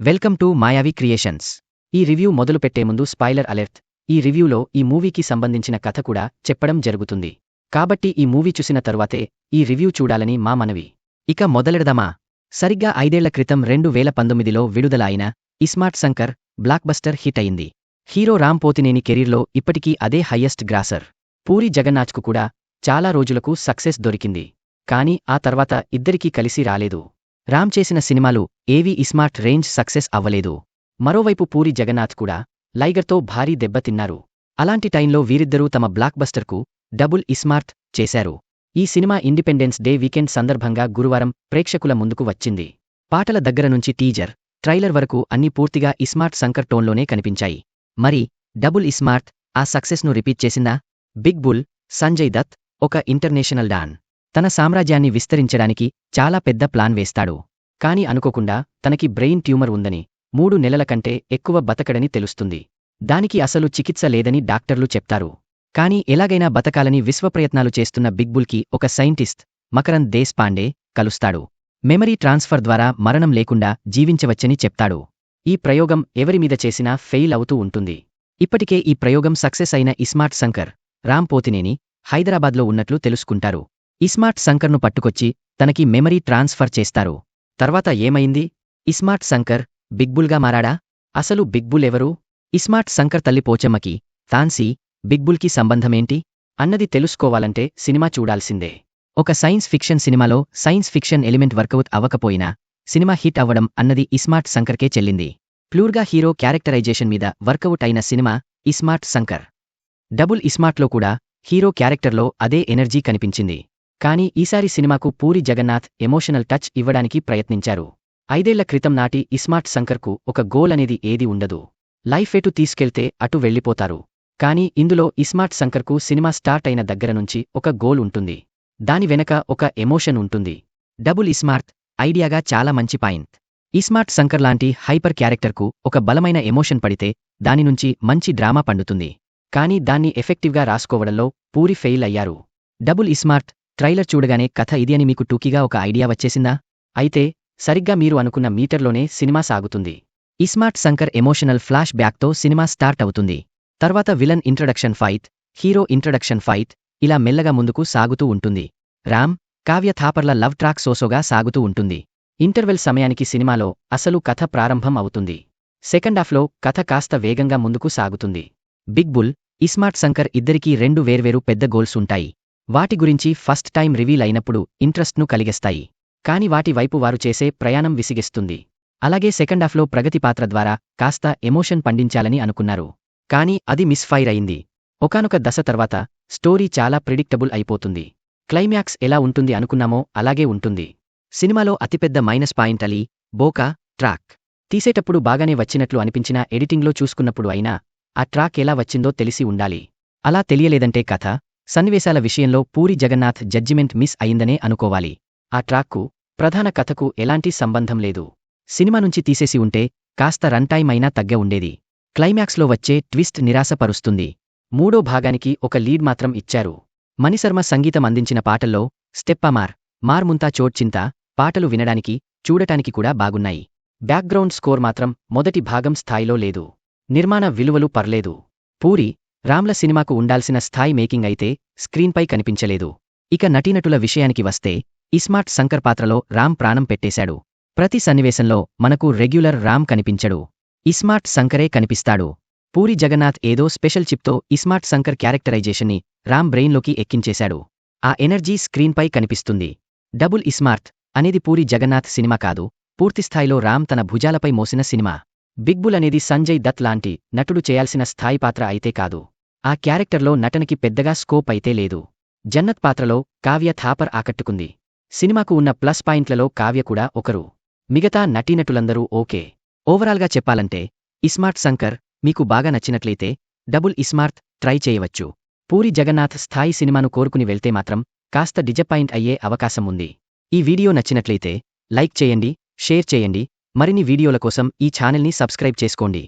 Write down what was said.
Welcome to Mayavi creations. ఈ review మొదలు పెట్టే ముందు స్పాయిలర్ అలెర్త్ ఈ రివ్యూలో ఈ మూవీకి సంబంధించిన కథ కూడా చెప్పడం జరుగుతుంది. కాబట్టి ఈ మూవీ చూసిన తరువాతే ఈ రివ్యూ చూడాలని మా మనవి. ఇక మొదలెడదామా? సరిగ్గా ఐదేళ్ళ క్రితం రెండు వేల పంతొమ్మిదిలో విడుదల అయిన iSmart Shankar blockbuster hit అయింది. హీరో రామ్ పోతినేని కెరీర్లో ఇప్పటికీ అదే హయ్యెస్ట్ గ్రాసర్. పూరి జగన్నాథ్కు కూడా చాలా రోజులకు సక్సెస్ దొరికింది. కానీ ఆ తర్వాత ఇద్దరికీ కలిసి రాలేదు. రామ్ చేసిన సినిమాలు ఏవీ ఇస్మార్ట్ రేంజ్ సక్సెస్ అవ్వలేదు. మరోవైపు పూరి జగన్నాథ్ కూడా లైగర్తో భారీ దెబ్బతిన్నారు అలాంటి టైంలో వీరిద్దరూ తమ బ్లాక్ బస్టర్కు డబుల్ ఇస్మార్ట్ చేశారు. ఈ సినిమా ఇండిపెండెన్స్ డే వీకెండ్ సందర్భంగా గురువారం ప్రేక్షకుల ముందుకు వచ్చింది. పాటల దగ్గర నుంచి టీజర్ ట్రైలర్ వరకు అన్నీ పూర్తిగా ఇస్మార్ట్ సంకర్ టోన్లోనే కనిపించాయి. మరి డబుల్ ఇస్మార్ట్ ఆ సక్సెస్ను రిపీట్ చేసిందా? బిగ్ బుల్ సంజయ్ దత్ ఒక ఇంటర్నేషనల్ డాన్. తన సామ్రాజ్యాన్ని విస్తరించడానికి చాలా పెద్ద ప్లాన్ వేస్తాడు. కాని అనుకోకుండా తనకి బ్రెయిన్ ట్యూమర్ ఉందని మూడు నెలల కంటే ఎక్కువ బతకడని తెలుస్తుంది. దానికి అసలు చికిత్స లేదని డాక్టర్లు చెప్తారు. కాని ఎలాగైనా బతకాలని విశ్వప్రయత్నాలు చేస్తున్న బిగ్బుల్కి ఒక సైంటిస్ట్ మకరంద్ దేశ్ పాండే కలుస్తాడు. మెమరీ ట్రాన్స్ఫర్ ద్వారా మరణం లేకుండా జీవించవచ్చని చెప్తాడు. ఈ ప్రయోగం ఎవరిమీద చేసినా ఫెయిల్ అవుతూ ఉంటుంది. ఇప్పటికే ఈ ప్రయోగం సక్సెస్ అయిన ఇస్మార్ట్ శంకర్ రామ్ పోతినేని హైదరాబాద్లో ఉన్నట్లు తెలుసుకుంటారు. ఇస్మార్ట్ శంకర్ను పట్టుకొచ్చి తనకి మెమరీ ట్రాన్స్ఫర్ చేస్తారు. తర్వాత ఏమైంది? ఇస్మార్ట్ శంకర్ బిగ్బుల్గా మారాడా? అసలు బిగ్బుల్ ఎవరు? ఇస్మార్ట్ శంకర్ తల్లి పోచమ్మకి తాన్సీ బిగ్బుల్కి సంబంధమేంటి? అన్నది తెలుసుకోవాలంటే సినిమా చూడాల్సిందే. ఒక సైన్స్ ఫిక్షన్ సినిమాలో science fiction element work out అవ్వకపోయినా సినిమా హిట్ అవ్వడం అన్నది ఇస్మార్ట్ శంకర్కే చెల్లింది. ప్లూర్గా హీరో క్యారెక్టరైజేషన్ మీద వర్కౌట్ అయిన సినిమా ఇస్మార్ట్ శంకర్ డబుల్ ఇస్మార్ట్లో కూడా హీరో క్యారెక్టర్లో అదే ఎనర్జీ కనిపించింది. కానీ ఈసారి సినిమాకు పూరి జగన్నాథ్ ఎమోషనల్ టచ్ ఇవ్వడానికి ప్రయత్నించారు. ఐదేళ్ళ క్రితం నాటి ఇస్మార్ట్ శంకర్కు ఒక గోల్ అనేది ఏది ఉండదు. లైఫ్ ఎటు తీసుకెళ్తే అటు వెళ్ళిపోతారు. కానీ ఇందులో ఇస్మార్ట్ శంకర్కు సినిమా స్టార్ట్ అయిన దగ్గర నుంచి ఒక గోల్ ఉంటుంది. దాని వెనక ఒక ఎమోషన్ ఉంటుంది. డబుల్ ఇస్మార్ట్ ఐడియాగా చాలా మంచి పాయింట్. ఇస్మార్ట్ శంకర్ లాంటి హైపర్ క్యారెక్టర్కు ఒక బలమైన ఎమోషన్ పడితే దాని నుంచి మంచి డ్రామా పండుతుంది. కానీ దాన్ని ఎఫెక్టివ్గా రాసుకోవడంలో పూరి ఫెయిల్ అయ్యారు. డబుల్ ఇస్మార్ట్ ట్రైలర్ చూడగానే కథ ఇది అని మీకు టూకీగా ఒక ఐడియా వచ్చేసిందా? అయితే సరిగ్గా మీరు అనుకున్న మీటర్లోనే సినిమా సాగుతుంది. ఇస్మార్ట్ శంకర్ ఎమోషనల్ ఫ్లాష్ బ్యాక్తో సినిమా స్టార్ట్ అవుతుంది. తర్వాత villain introduction fight hero introduction fight ఇలా మెల్లగా ముందుకు సాగుతూ ఉంటుంది. రామ్ కావ్య థాపర్ల లవ్ ట్రాక్ సోసోగా సాగుతూ ఉంటుంది. ఇంటర్వెల్ సమయానికి సినిమాలో అసలు కథ ప్రారంభం అవుతుంది. సెకండ్ హాఫ్లో కథ కాస్త వేగంగా ముందుకు సాగుతుంది. బిగ్ బుల్ ఇస్మార్ట్ శంకర్ ఇద్దరికీ రెండు వేర్వేరు పెద్ద గోల్స్ ఉంటాయి. వాటి గురించి ఫస్ట్ టైం రివీల్ అయినప్పుడు ఇంట్రెస్ట్ను కలిగిస్తాయి. కాని వాటి వైపు వారు చేసే ప్రయాణం విసిగిస్తుంది. అలాగే సెకండ్ హాఫ్లో ప్రగతి పాత్ర ద్వారా కాస్త ఎమోషన్ పండించాలని అనుకున్నారు. కాని అది మిస్ఫైర్ అయింది. ఒకనొక దశ తర్వాత స్టోరీ చాలా ప్రిడిక్టబుల్ అయిపోతుంది. క్లైమాక్స్ ఎలా ఉంటుంది అనుకున్నామో అలాగే ఉంటుంది. సినిమాలో అతిపెద్ద మైనస్ పాయింట్ అలీ బోకా ట్రాక్. తీసేటప్పుడు బాగానే వచ్చినట్లు అనిపించినా ఎడిటింగ్లో చూసుకున్నప్పుడు అయినా ఆ ట్రాక్ ఎలా వచ్చిందో తెలిసి ఉండాలి. అలా తెలియలేదంటే కథ? సన్నివేశాల విషయంలో పూరి జగన్నాథ్ జడ్జిమెంట్ మిస్ అయిందనే అనుకోవాలి. ఆ ట్రాక్కు ప్రధాన కథకు ఎలాంటి సంబంధం లేదు. సినిమా నుంచి తీసేసి ఉంటే కాస్త రన్ టైం అయినా తగ్గ ఉండేది. క్లైమాక్స్లో వచ్చే ట్విస్ట్ నిరాశపరుస్తుంది. మూడో భాగానికి ఒక లీడ్ మాత్రం ఇచ్చారు. మణిశర్మ సంగీతం అందించిన పాటల్లో స్టెప్పమార్ మార్ముంతా చోట్చింత పాటలు వినడానికి చూడటానికి కూడా బాగున్నాయి. బ్యాక్గ్రౌండ్ స్కోర్ మాత్రం మొదటి భాగం స్థాయిలో లేదు. నిర్మాణ విలువలు పర్లేదు. పూరి రామ్ల సినిమాకు ఉండాల్సిన స్థాయి మేకింగ్ అయితే స్క్రీన్పై కనిపించలేదు. ఇక నటీనటుల విషయానికి వస్తే ఇస్మార్ట్ శంకర్ పాత్రలో రామ్ ప్రాణం పెట్టేశాడు. ప్రతి సన్నివేశంలో మనకు రెగ్యులర్ రామ్ కనిపించడు. ఇస్మార్ట్ శంకరే కనిపిస్తాడు. పూరి జగన్నాథ్ ఏదో స్పెషల్ చిప్తో ఇస్మార్ట్ శంకర్ క్యారెక్టరైజేషన్ని రామ్ బ్రెయిన్లోకి ఎక్కించేశాడు. ఆ ఎనర్జీ స్క్రీన్పై కనిపిస్తుంది. డబుల్ ఇస్మార్ట్ అనేది పూరి జగన్నాథ్ సినిమా కాదు పూర్తిస్థాయిలో రామ్ తన భుజాలపై మోసిన సినిమా. బిగ్బుల్ అనేది సంజయ్ దత్ లాంటి నటుడు చేయాల్సిన స్థాయి పాత్ర అయితే కాదు. ఆ క్యారెక్టర్లో నటనకి పెద్దగా స్కోప్ అయితే లేదు. జన్నత్ పాత్రలో కావ్య థాపర్ ఆకట్టుకుంది. సినిమాకు ఉన్న ప్లస్ పాయింట్లలో కావ్య కూడా ఒకరు. మిగతా నటీనటులందరూ ఓకే. ఓవరాల్గా చెప్పాలంటే ఇస్మార్ట్ శంకర్ మీకు బాగా నచ్చినట్లయితే డబుల్ ఇస్మార్ట్ ట్రై చేయవచ్చు. పూరి జగన్నాథ్ స్థాయి సినిమాను కోరుకుని వెళ్తే మాత్రం కాస్త డిజపాయింట్ అయ్యే అవకాశం ఉంది. ఈ వీడియో నచ్చినట్లయితే లైక్ చేయండి షేర్ చేయండి. మరిన్ని వీడియోల కోసం ఈ ఛానల్ని సబ్స్క్రైబ్ చేసుకోండి.